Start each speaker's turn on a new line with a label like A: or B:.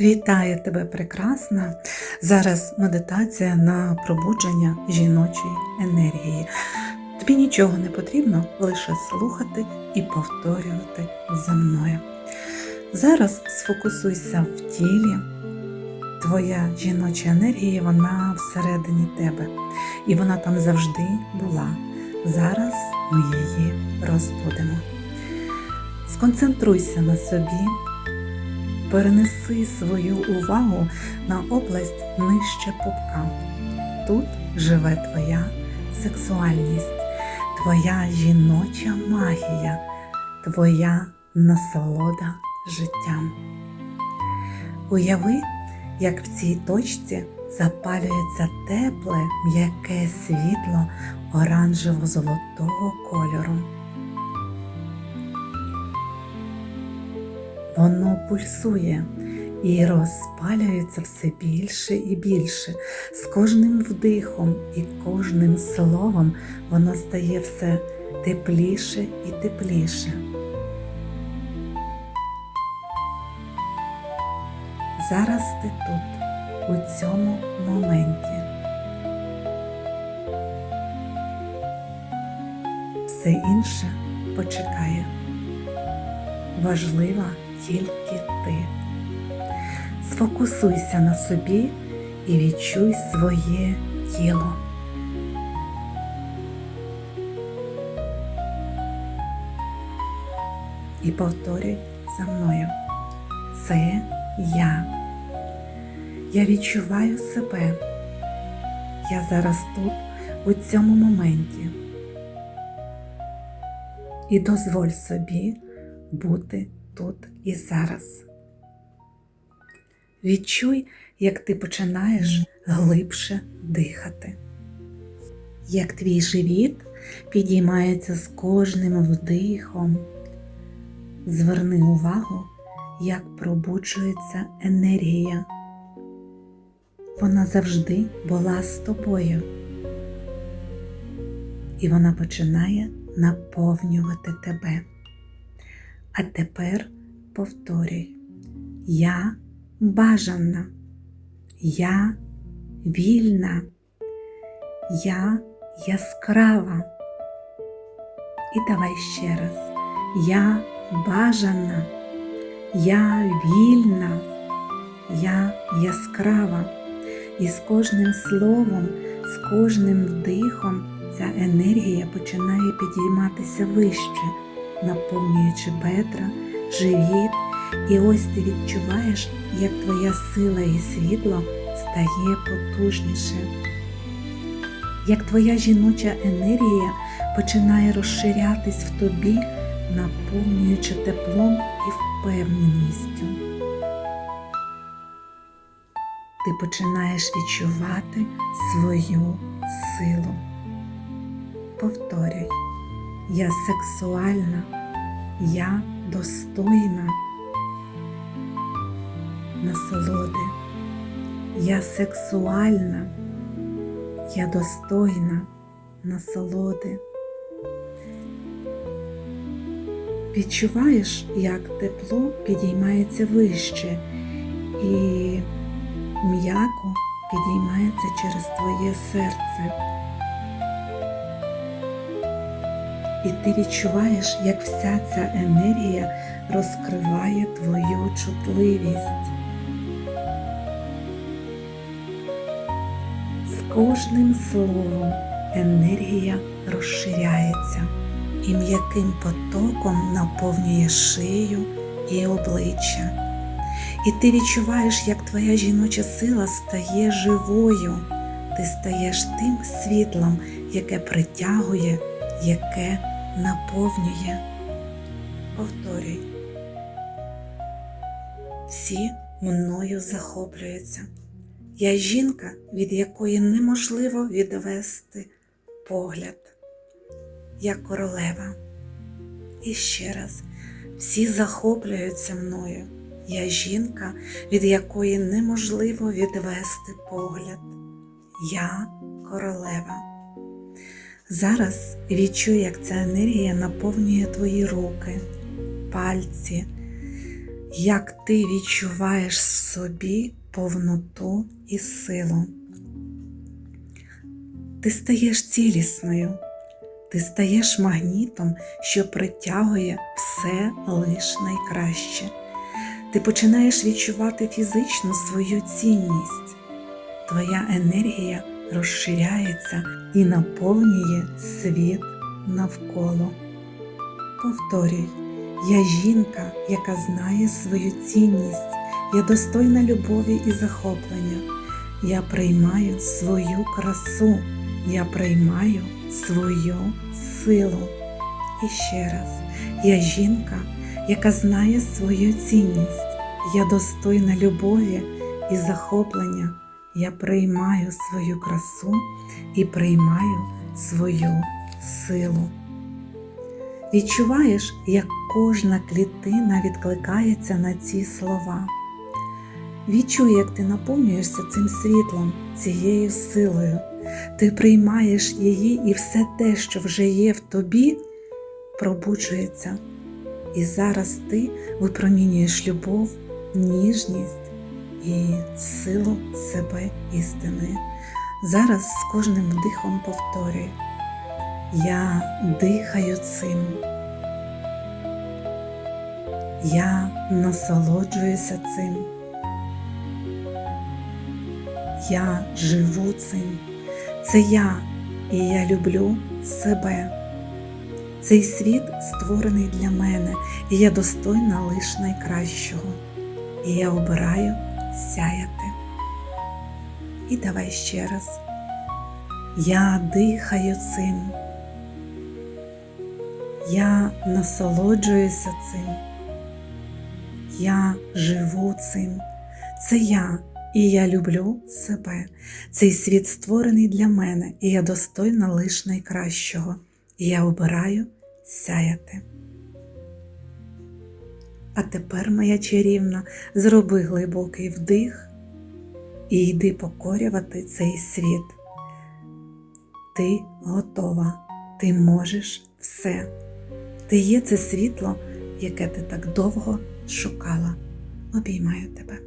A: Вітаю тебе, прекрасна! Зараз медитація на пробудження жіночої енергії. Тобі нічого не потрібно, лише слухати і повторювати за мною. Зараз сфокусуйся в тілі. Твоя жіноча енергія, вона всередині тебе. І вона там завжди була. Зараз ми її розбудемо. Сконцентруйся на собі, перенеси свою увагу на область нижче пупка. Тут живе твоя сексуальність, твоя жіноча магія, твоя насолода життям. Уяви, як в цій точці запалюється тепле, м'яке світло оранжево-золотого кольору. Воно пульсує і розпалюється все більше і більше. З кожним вдихом і кожним словом воно стає все тепліше і тепліше. Зараз ти тут, у цьому моменті. Все інше почекає. Важлива тільки ти. Сфокусуйся на собі і відчуй своє тіло. І повторюй за мною. Це я. Я відчуваю себе. Я зараз тут, у цьому моменті. І дозволь собі бути тут і зараз. Відчуй, як ти починаєш глибше дихати, як твій живіт підіймається з кожним вдихом. Зверни увагу, як пробуджується енергія. Вона завжди була з тобою, і вона починає наповнювати тебе. А тепер повторюй, я бажана, я вільна, я яскрава. І давай ще раз. Я бажана, я вільна, я яскрава. І з кожним словом, з кожним вдихом ця енергія починає підійматися вище наповнюючи бедра, живіт, і ось ти відчуваєш, як твоя сила і світло стає потужніше, як твоя жіноча енергія починає розширятись в тобі, наповнюючи теплом і впевненістю. Ти починаєш відчувати свою силу. Повторюй. Я сексуальна, я достойна насолоди. Я сексуальна, я достойна насолоди. Відчуваєш, як тепло підіймається вище і м'яко підіймається через твоє серце. І ти відчуваєш, як вся ця енергія розкриває твою чутливість. З кожним словом енергія розширяється і м'яким потоком наповнює шию і обличчя. І ти відчуваєш, як твоя жіноча сила стає живою, ти стаєш тим світлом, яке притягує, яке наповнює. Повторюй. Всі мною захоплюються. Я жінка, від якої неможливо відвести погляд. Я королева. І ще раз, всі захоплюються мною. Я жінка, від якої неможливо відвести погляд. Я королева. Зараз відчуй, як ця енергія наповнює твої руки, пальці, як ти відчуваєш в собі повноту і силу. Ти стаєш цілісною, ти стаєш магнітом, що притягує все лиш найкраще. Ти починаєш відчувати фізично свою цінність. Твоя енергія розширяється і наповнює світ навколо. Повторюй, я жінка, яка знає свою цінність, я достойна любові і захоплення. Я приймаю свою красу, я приймаю свою силу. І ще раз, я жінка, яка знає свою цінність, я достойна любові і захоплення. Я приймаю свою красу і приймаю свою силу. Відчуваєш, як кожна клітина відкликається на ці слова. Відчуй, як ти наповнюєшся цим світлом, цією силою. Ти приймаєш її, і все те, що вже є в тобі, пробуджується. І зараз ти випромінюєш любов, ніжність і силу себе істини. Зараз з кожним вдихом повторюй. Я дихаю цим. Я насолоджуюся цим. Я живу цим. Це я, і я люблю себе. Цей світ створений для мене, і я достойна лиш найкращого. І я обираю сяяти. І давай ще раз. Я дихаю цим. Я насолоджуюся цим. Я живу цим. Це я, і я люблю себе. Цей світ створений для мене, і я достойна лиш найкращого. І я обираю сяяти. А тепер, моя чарівна, зроби глибокий вдих і йди покорювати цей світ. Ти готова, ти можеш все. Ти є це світло, яке ти так довго шукала. Обіймаю тебе.